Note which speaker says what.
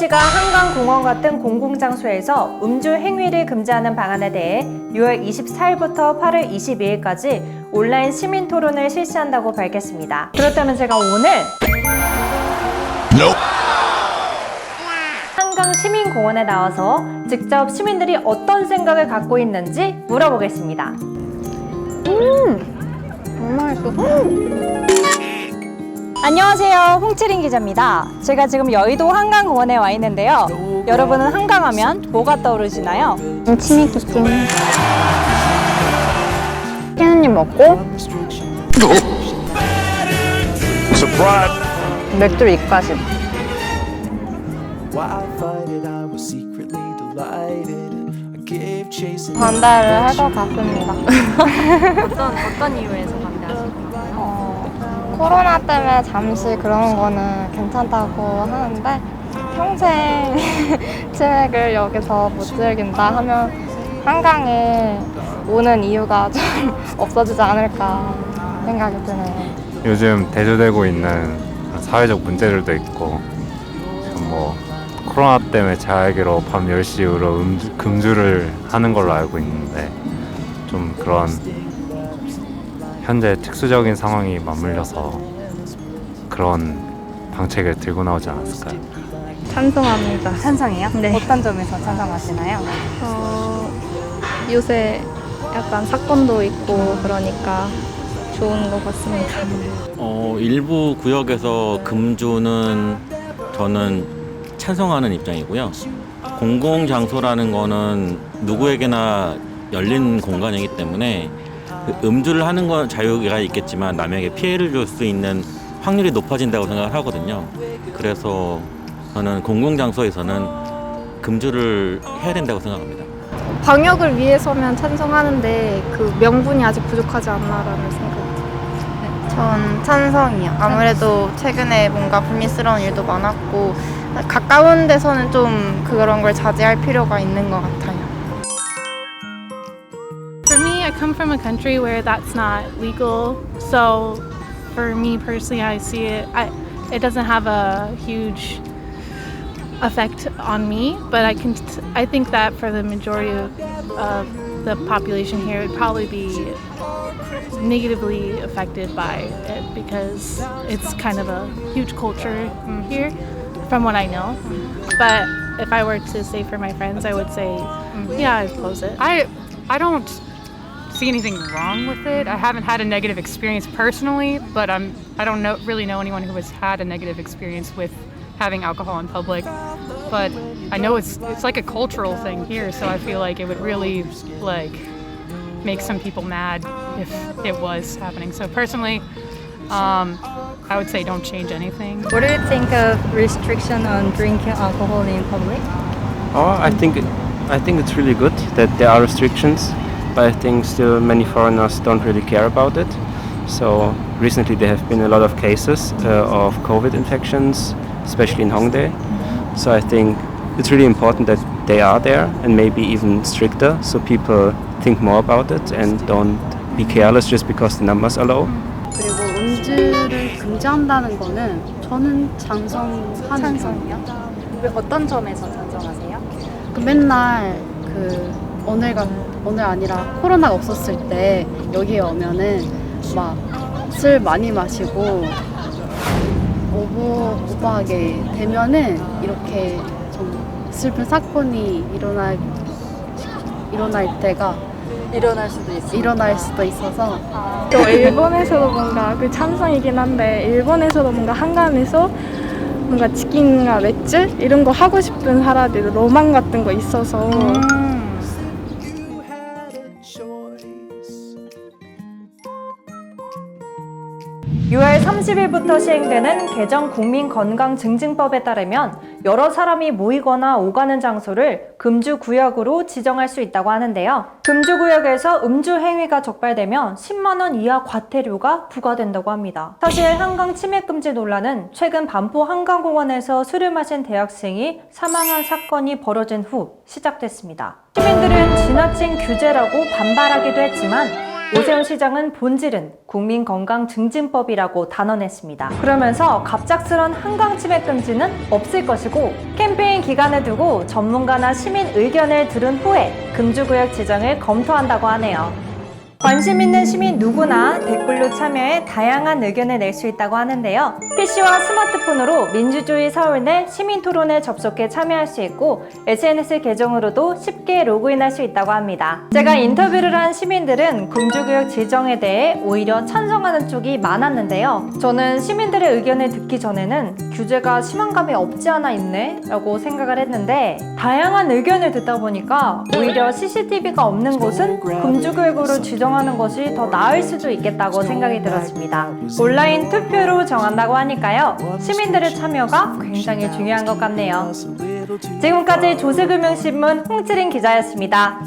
Speaker 1: 서울시가 한강공원 같은 공공장소에서 음주 행위를 금지하는 방안에 대해 6월 24일부터 8월 22일까지 온라인 시민 토론을 실시한다고 밝혔습니다. 그렇다면 제가 오늘 한강 시민공원에 나와서 직접 시민들이 어떤 생각을 갖고 있는지 물어보겠습니다.
Speaker 2: 음, 맛있어.
Speaker 1: 안녕하세요. 홍치린 기자입니다. 제가 지금 여의도 한강공원에 와 있는데요. 여러분은 한강하면 뭐가 떠오르시나요?
Speaker 2: 치맥 기찜. 깨는님 먹고
Speaker 3: Surprise!
Speaker 2: 맥주를 입가심.
Speaker 4: Why I fight it, I was secretly delighted. I gave chasing.
Speaker 2: 반대를 할것 같습니다.
Speaker 1: 어떤 어떤 이유에서
Speaker 2: 코로나 때문에 잠시 그런 거는 괜찮다고 하는데 평생 치맥을 여기서 못 즐긴다 하면 한강에 오는 이유가 좀 없어지지 않을까 생각이 드네요.
Speaker 5: 요즘 대두되고 있는 사회적 문제들도 있고 뭐 코로나 때문에 자야기로 밤 10시 이후로 음주, 금주를 하는 걸로 알고 있는데 좀 그런 현재 특수적인 상황이 맞물려서 그런 방책을 들고 나오지 않았을까요?
Speaker 6: 찬성합니다.
Speaker 1: 찬성이요?
Speaker 6: 네.
Speaker 1: 어떤 점에서 찬성하시나요?
Speaker 6: 어, 요새 약간 사건도 있고 그러니까 좋은 것 같습니다.
Speaker 7: 어, 일부 구역에서 금주는 저는 찬성하는 입장이고요. 공공장소라는 거는 누구에게나 열린 공간이기 때문에 그 음주를 하는 건 자유가 있겠지만 남에게 피해를 줄 수 있는 확률이 높아진다고 생각을 하거든요. 그래서 저는 공공장소에서는 금주를 해야 된다고 생각합니다.
Speaker 6: 방역을 위해서면 찬성하는데 그 명분이 아직 부족하지 않나라는 생각.
Speaker 8: 전 찬성이요. 아무래도 최근에 뭔가 불미스러운 일도 많았고 가까운 데서는 좀 그런 걸 자제할 필요가 있는 것 같아요.
Speaker 9: I come from a country where that's not legal. So, for me personally, I see it. I, it doesn't have a huge effect on me, but I can. T- I think that for the majority of, of the population here, it would probably be negatively affected by it because it's kind of a huge culture here, from what I know. But if I were to say for my friends, I would say, yeah, I'd oppose it.
Speaker 10: I I don't see anything wrong with it. I haven't had a negative experience personally, but I'm I don't know really know anyone who has had a negative experience with having alcohol in public. But I know it's it's like a cultural thing here, so I feel like it would really like make some people mad if it was happening. So personally, um, I would say don't change anything.
Speaker 6: What do you think of restriction on drinking alcohol in public?
Speaker 11: Oh, I think I think it's really good that there are restrictions, but I think still many foreigners don't really care about it. So recently there have been a lot of cases uh, of COVID infections, especially in Hongdae. So I think it's really important that they are there and maybe even stricter, so people think more about it and don't be careless just because the numbers are low.
Speaker 12: 그리고 음주를 금지한다는 거는 저는 찬성하는
Speaker 6: 찬성이요? 왜 어떤 점에서 찬성하세요?
Speaker 12: 그 맨날 그 오늘 가 오늘 아니라 코로나가 없었을 때 여기에 오면은 막 술 많이 마시고 오버 오버하게 되면은 이렇게 좀 슬픈 사건이 일어날 일어날 때가
Speaker 2: 일어날 수도 있어요.
Speaker 12: 일어날 수도 있어서
Speaker 6: 또 일본에서도 뭔가 그 찬성이긴 한데 일본에서도 뭔가 한강에서 뭔가 치킨과 맥주 이런 거 하고 싶은 사람들 로망 같은 거 있어서
Speaker 4: You
Speaker 1: 6월 30일부터 시행되는 개정 국민건강증진법에 따르면 여러 사람이 모이거나 오가는 장소를 금주구역으로 지정할 수 있다고 하는데요. 금주구역에서 음주 행위가 적발되면 10만원 이하 과태료가 부과된다고 합니다. 사실 한강 치맥금지 논란은 최근 반포 한강공원에서 술을 마신 대학생이 사망한 사건이 벌어진 후 시작됐습니다. 시민들은 지나친 규제라고 반발하기도 했지만 오세훈 시장은 본질은 국민건강증진법이라고 단언했습니다. 그러면서 갑작스런 한강 치맥 금지는 없을 것이고 캠페인 기간을 두고 전문가나 시민 의견을 들은 후에 금주구역 지정을 검토한다고 하네요. 관심 있는 시민 누구나 댓글로 참여해 다양한 의견을 낼 수 있다고 하는데요. PC와 스마트 폰으로 민주주의 서울 내 시민 토론에 접속해 참여할 수 있고 SNS 계정으로도 쉽게 로그인할 수 있다고 합니다. 제가 인터뷰를 한 시민들은 금주구역 지정에 대해 오히려 찬성하는 쪽이 많았는데요. 저는 시민들의 의견을 듣기 전에는 규제가 심한 감이 없지 않아 있네 라고 생각을 했는데 다양한 의견을 듣다 보니까 오히려 CCTV가 없는 곳은 금주구역으로 지정하는 것이 더 나을 수도 있겠다고 생각이 들었습니다. 온라인 투표로 정한다고 하니까요. 시민들의 참여가 굉장히 중요한 것 같네요. 지금까지 조세금융신문 홍지린 기자였습니다.